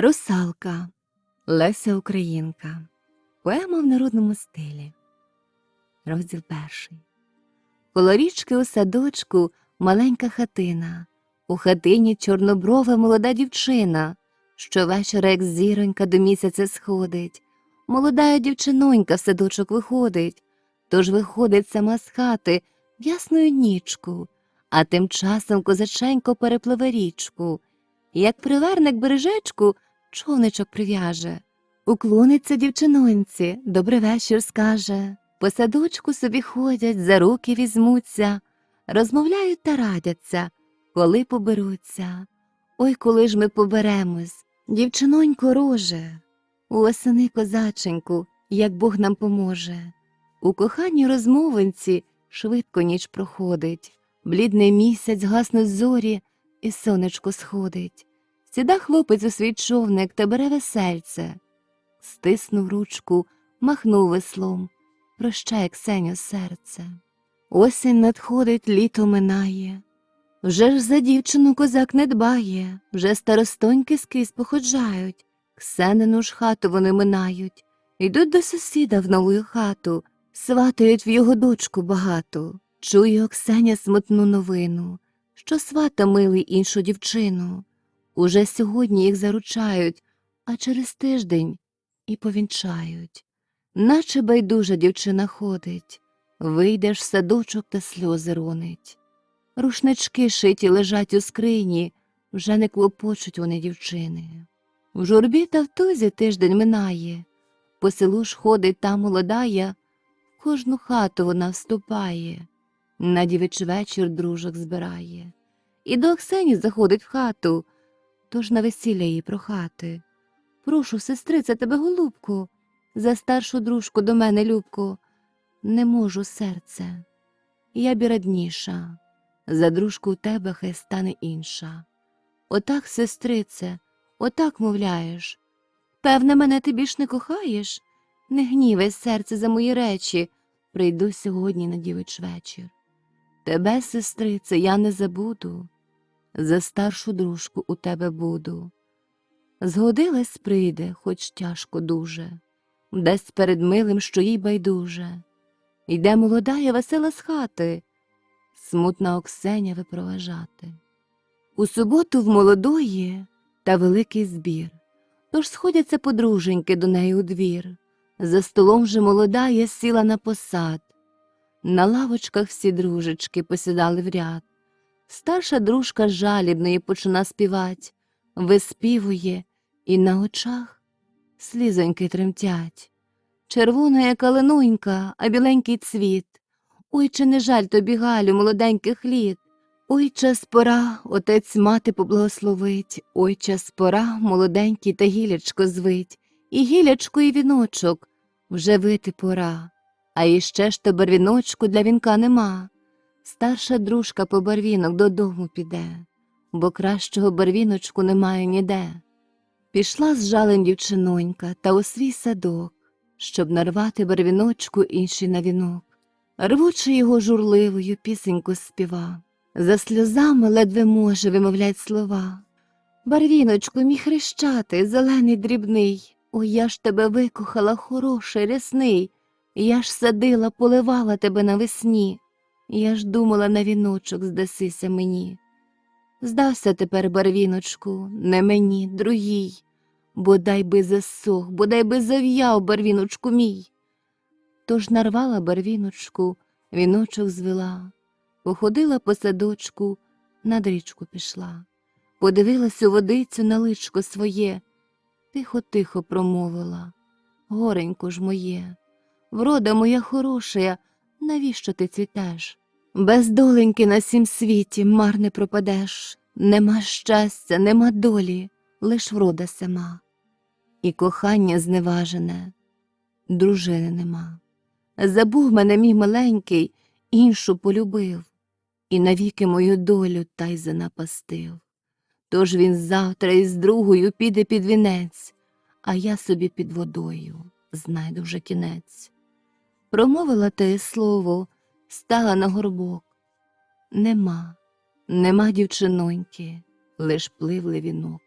Русалка Леся Українка. Поема в народному стилі. Розділ перший. Коло річки у садочку маленька хатина. У хатині чорноброва молода дівчина. Щовечора, як зіронька до місяця сходить. Молода дівчинонька в садочок виходить. Тож виходить сама з хати в ясну нічку, а тим часом козаченько перепливе річку. Як приверне к бережечку, човничок прив'яже. Уклониться дівчиноньці, добрий вечір скаже. По садочку собі ходять, за руки візьмуться, розмовляють та радяться, коли поберуться. Ой, коли ж ми поберемось, дівчинонько роже, осени козаченьку, як Бог нам поможе. У коханій розмовинці швидко ніч проходить, блідний місяць гаснуть зорі, і сонечко сходить. Сіда хлопець у свій човник та бере весельце. Стиснув ручку, махнув веслом, прощає Ксеню серце. Осінь надходить, літо минає. Вже ж за дівчину козак не дбає, вже старостоньки скрізь походжають, Ксенину ж хату вони минають, йдуть до сусіда в нову хату, сватають в його дочку багато. Чує Оксеня смутну новину, що свата милий іншу дівчину. Уже сьогодні їх заручають, а через тиждень і повінчають. Наче байдужа дівчина ходить, вийдеш в садочок та сльози ронить. Рушнички шиті лежать у скрині, вже не клопочуть вони дівчини. В журбі та в тузі тиждень минає, по селу ж ходить та молодая, в кожну хату вона вступає, на дівич вечір дружок збирає. І до Оксені заходить в хату, тож на весілля її прохати. Прошу, сестрице, тебе, голубку, за старшу дружку до мене, любку, не можу серце. Я б і радніша, за дружку у тебе хай стане інша. Отак, сестрице, отак мовляєш. Певне, мене ти більш не кохаєш? Не гнівай серце за мої речі, прийду сьогодні на дівич вечір. Тебе, сестрице, я не забуду, за старшу дружку у тебе буду. Згодилась прийде, хоч тяжко дуже, десь перед милим, що їй байдуже. Йде молодая весела з хати, смутна Оксеня випроважати. У суботу в молодої та великий збір, тож сходяться подруженьки до неї у двір. За столом же молодая сіла на посад. На лавочках всі дружечки посідали в ряд. Старша дружка жалібної почина співать, виспівує, і на очах слізоньки тремтять. Червона, як калинонька, а біленький цвіт. Ой, чи не жаль тобі, Галю, молоденьких літ. Ой, час пора, отець мати поблагословить, ой, час пора, молоденький та гілячко звить, і гілячко, і віночок вже вити пора, а іще ж то барвіночку для вінка нема. Старша дружка по барвінок додому піде, бо кращого барвіночку немає ніде. Пішла з жалем дівчинонька та у свій садок, щоб нарвати барвіночку інший на вінок. Рвучи його журливою пісеньку співа, за сльозами ледве може вимовлять слова. Барвіночку, мій хрещатий, зелений дрібний, ой, я ж тебе викохала, хороший, рясний, я ж садила, поливала тебе навесні, я ж думала на віночок здасися мені. Здався тепер, барвіночку, не мені, другій, бодай би засох, бодай би зав'яв барвіночку мій. Тож нарвала барвіночку, віночок звела, походила по садочку, над річку пішла, подивилась у водицю на личко своє, тихо-тихо промовила. Горенько ж моє, врода моя хорошая, навіщо ти цвітеш? Без доленьки на сім світі марне пропадеш, нема щастя, нема долі, лиш врода сама, і кохання зневажене, дружини нема. Забув мене мій маленький, іншу полюбив, і навіки мою долю та й занапастив. Тож він завтра із другою піде під вінець, а я собі під водою знайду вже кінець. Промовила те слово, стала на горбок. Нема, нема дівчиноньки, лиш пливли вінок.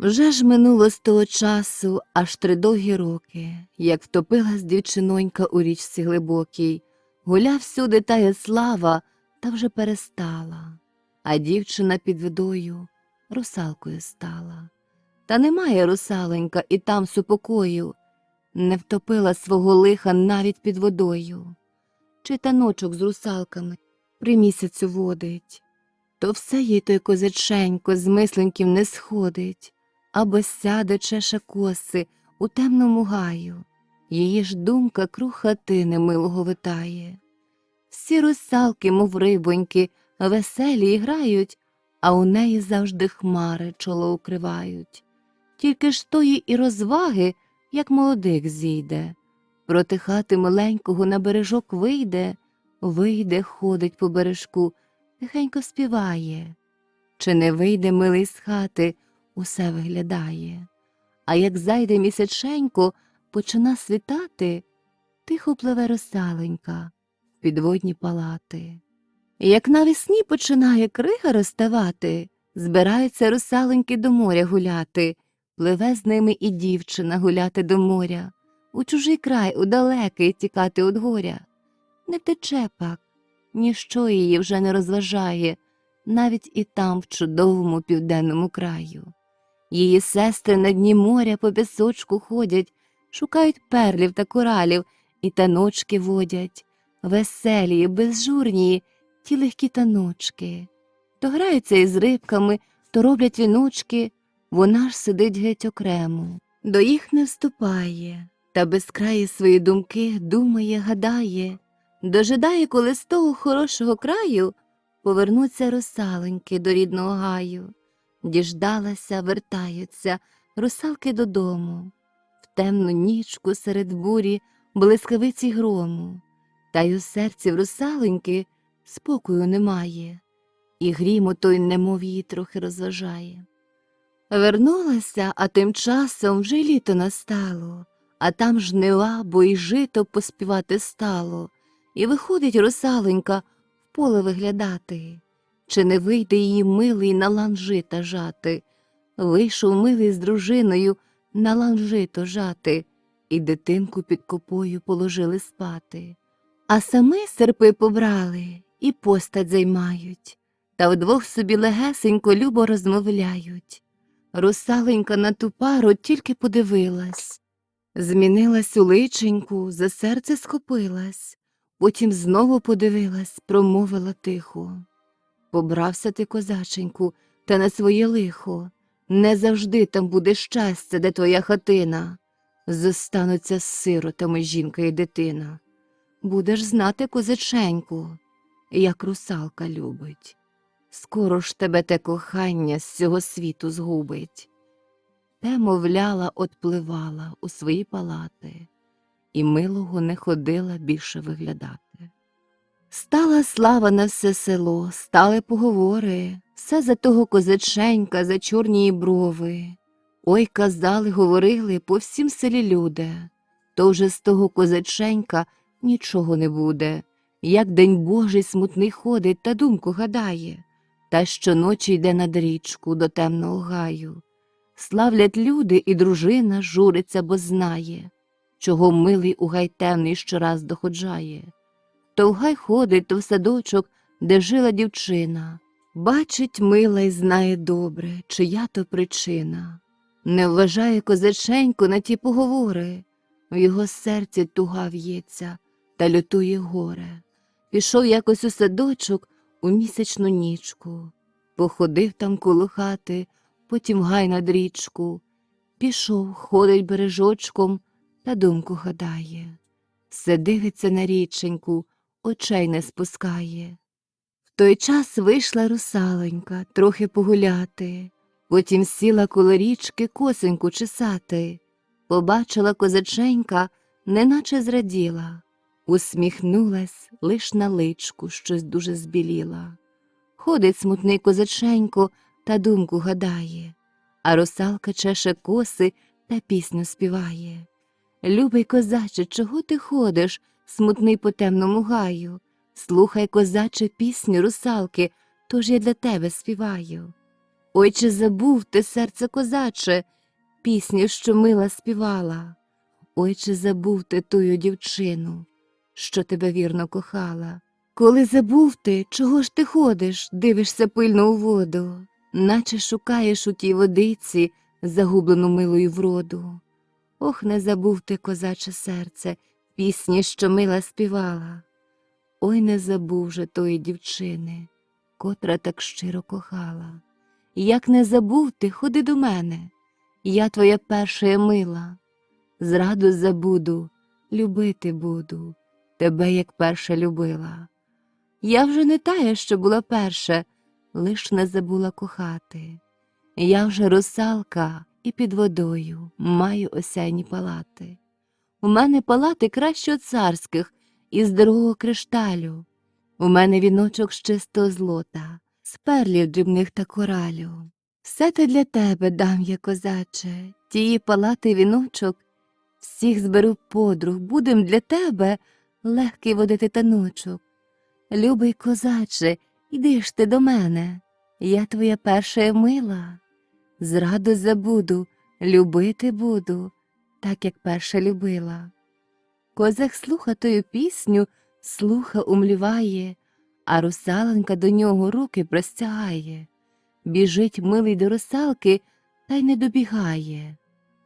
Вже ж минуло з того часу аж три довгі роки, як втопилась дівчинонька у річці глибокій, гуляв всюди тая слава, та вже перестала, а дівчина під водою русалкою стала. Та немає русаленька і там супокою, не втопила свого лиха навіть під водою. Чи таночок з русалками при місяцю водить, то все їй той козаченько з мисленьків не сходить, або сяде чеше коси у темному гаю, її ж думка круг хатини милого витає. Всі русалки, мов рибоньки, веселі і грають, а у неї завжди хмари чоло укривають. Тільки ж тої і розваги, як молодик зійде. Проти хати миленького на бережок вийде, вийде, ходить по бережку, тихенько співає. Чи не вийде милий з хати, усе виглядає. А як зайде місяченько, почина світати, тихо пливе росаленька в підводні палати. Як навесні починає крига розставати, збираються русаленьки до моря гуляти, пливе з ними і дівчина гуляти до моря, у чужий край, у далекий тікати від горя. Не втече пак, ніщо її вже не розважає, навіть і там, в чудовому південному краю. Її сестри на дні моря по пісочку ходять, шукають перлів та коралів і таночки водять, веселі, безжурні, ті легкі таночки. То граються із рибками, то роблять віночки, вона ж сидить геть окремо, до їх не вступає, та безкраї свої думки думає, гадає, дожидає, коли з того хорошого краю повернуться русаленьки до рідного гаю. Діждалася, вертаються, русалки додому, в темну нічку серед бурі, блискавиці грому, та й у серці в русаленьки спокою немає, і грім той немов її трохи розважає. Вернулася, а тим часом вже літо настало, а там жнива, бо й жито поспівати стало, і виходить русаленька в поле виглядати. Чи не вийде її милий на лан жита жати? Вийшов милий з дружиною на лан жито жати, і дитинку під копою положили спати. А самі серпи побрали і постать займають, та вдвох собі легесенько любо розмовляють. Русаленька на ту пару тільки подивилась, змінилась у личеньку, за серце схопилась, потім знову подивилась, промовила тихо. Побрався ти, козаченьку, та на своє лихо. Не завжди там буде щастя, де твоя хатина. Зостануться з сиротами жінка і дитина. Будеш знати, козаченьку, як русалка любить. Скоро ж тебе те кохання з цього світу згубить. Те, мовляла, отпливала у свої палати, і милого не ходила більше виглядати. Стала слава на все село, стали поговори, все за того козаченька, за чорні брови. Ой, казали, говорили по всім селі люди, то вже з того козаченька нічого не буде, як день божий смутний ходить та думку гадає, та щоночі йде над річку до темного гаю. Славлять люди, і дружина журиться, бо знає, чого милий у гай темний щораз доходжає. То в гай ходить, то в садочок, де жила дівчина. Бачить мила й знає добре, чия то причина. Не вважає козаченько на ті поговори, в його серці туга в'ється та лютує горе. Пішов якось у садочок у місячну нічку, походив там коло хати, потім гай над річку. Пішов, ходить бережочком та думку гадає. Все дивиться на річеньку, очей не спускає. В той час вийшла русаленька трохи погуляти, потім сіла коло річки косеньку чесати. Побачила козаченька, неначе зраділа, усміхнулась лиш на личку, щось дуже збіліла. Ходить смутний козаченько та думку гадає, а русалка чеше коси та пісню співає. Любий козаче, чого ти ходиш, смутний по темному гаю? Слухай, козаче, пісню русалки, тож я для тебе співаю. Ой, чи забув ти серце козаче, пісню, що мила співала. Ой, чи забув ти тую дівчину, що тебе вірно кохала. Коли забув ти, чого ж ти ходиш, дивишся пильно у воду, наче шукаєш у тій водиці загублену милою вроду. Ох, не забув ти, козаче серце, пісні, що мила співала. Ой, не забув же тої дівчини, котра так щиро кохала. Як не забув ти, ходи до мене, я твоя перша мила. Зраду забуду, любити буду, тебе, як перша любила. Я вже не тая, що була перша, лиш не забула кохати. Я вже русалка і під водою маю осяйні палати. У мене палати краще от царських із дорогого кришталю. У мене віночок з чистого злота, з перлів дрібних та коралю. Все те для тебе дам я, козаче, тії палати віночок, всіх зберу подруг, будем для тебе легкий водити таночок. Любий козаче, іди ж ти до мене, я твоя перша мила. Зраду забуду, любити буду, так як перша любила. Козак слуха тою пісню, слуха умліває, а русаленька до нього руки простягає. Біжить милий до русалки та й не добігає,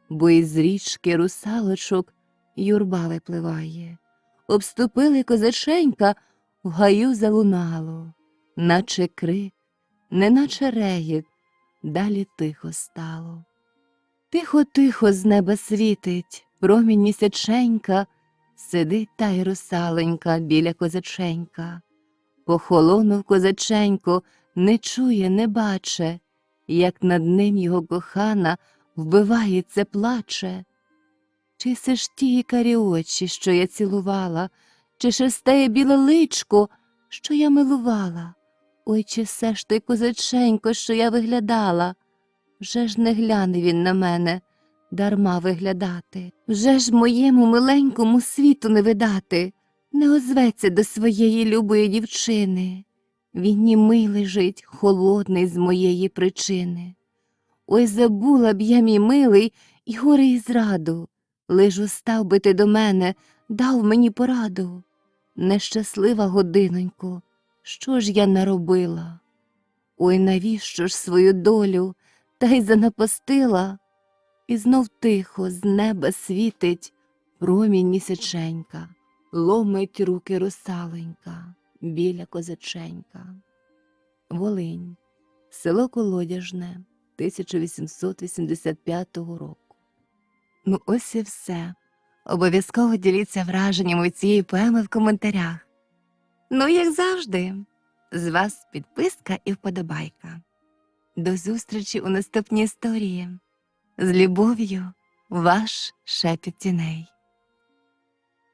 бо із річки русалочок юрба випливає. Обступили козаченька, в гаю залунало, наче крик, неначе регіт, далі тихо стало. Тихо, тихо з неба світить, промінь місяченька, сидить та й русаленька біля козаченька. Похолонув козаченько, не чує, не баче, як над ним його кохана вбивається, плаче. Чи се ж ті карі очі, що я цілувала, чи шестеє біле личко, що я милувала? Ой, чи все ж той козаченько, що я виглядала? Вже ж не гляне він на мене, дарма виглядати. Вже ж моєму миленькому світу не видати, не озветься до своєї любої дівчини. Він німий лежить, холодний з моєї причини. Ой, забула б я, мій милий, і горе і зраду, лиш устав би ти до мене, дав мені пораду. Нещаслива годинонько, що ж я наробила? Ой, навіщо ж свою долю та й занапастила? І знов тихо з неба світить промінь місяченька, ломить руки русаленька біля козаченька. Волинь, село Колодяжне, 1885 року. Ну, ось і все. Обов'язково діліться враженнями цієї поеми в коментарях. Ну, як завжди, з вас підписка і вподобайка. До зустрічі у наступній історії. З любов'ю, ваш шепіт тіней.